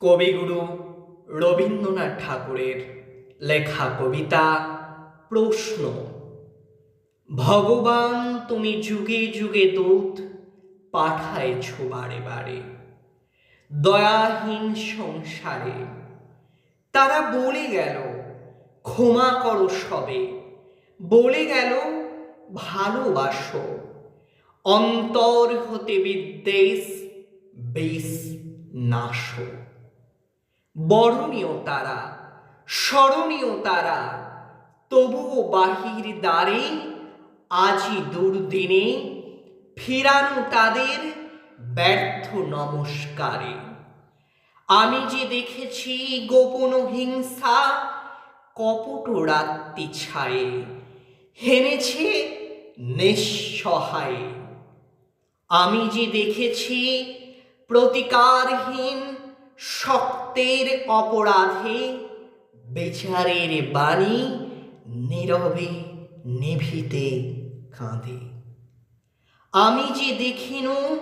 কবিগুরু রবীন্দ্রনাথ ঠাকুরের লেখা কবিতা প্রশ্ন। ভগবান, তুমি যুগে যুগে দূত, পাঠাইছ বারে বারে। দয়াহীন সংসারে, তারা বলে গেল, ক্ষমা করো সবে। বলে গেল, ভালোবাসো। অন্তর হতে বিদ্বেষ বেশ নাশ। বরণীয় তারা, স্মরণীয় তারা। তবুও বাহির দ্বারে, আজি দুর্দিনে ফিরানো তাদের ব্যর্থ নমস্কারে। আমি যে দেখেছি গোপন হিংসা কপট রাত্রি ছায়ে, হেনেছে নিঃসহায়। আমি যে দেখেছি প্রতিকারহীন শক্তের অপরাধে বেচারের বাণী নীরবে নিভিতে কাঁদে। আমি যে দেখিনু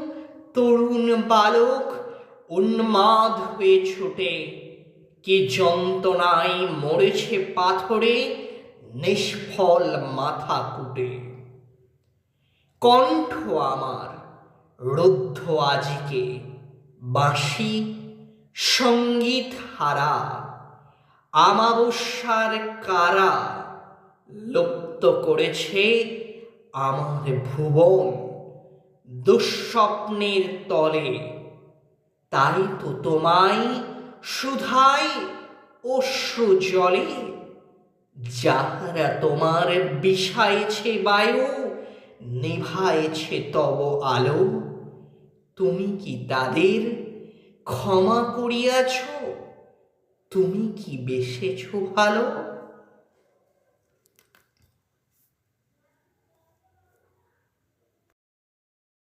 তরুণ বালক, উন্মাদ হয়ে ছোটে, কি যন্ত্রণায় মরেছে পাথরে, নিষ্ফল মাথা কুটে। কণ্ঠ আমার রুদ্ধ আজিকে, বাঁশি সংগীত হারা আমাবস্যার কারা লুপ্ত করেছে আমার ভুবন দুঃস্বপ্নের তলে। তাই তো তোমায় সুধাই অশ্রু জলে, যাহারা তোমার বিষাইছে বায়ু নিভাইছে তব আলো। তুমি কি তাদের ক্ষমা করিয়াছ? তুমি কি বেসেছ ভালো?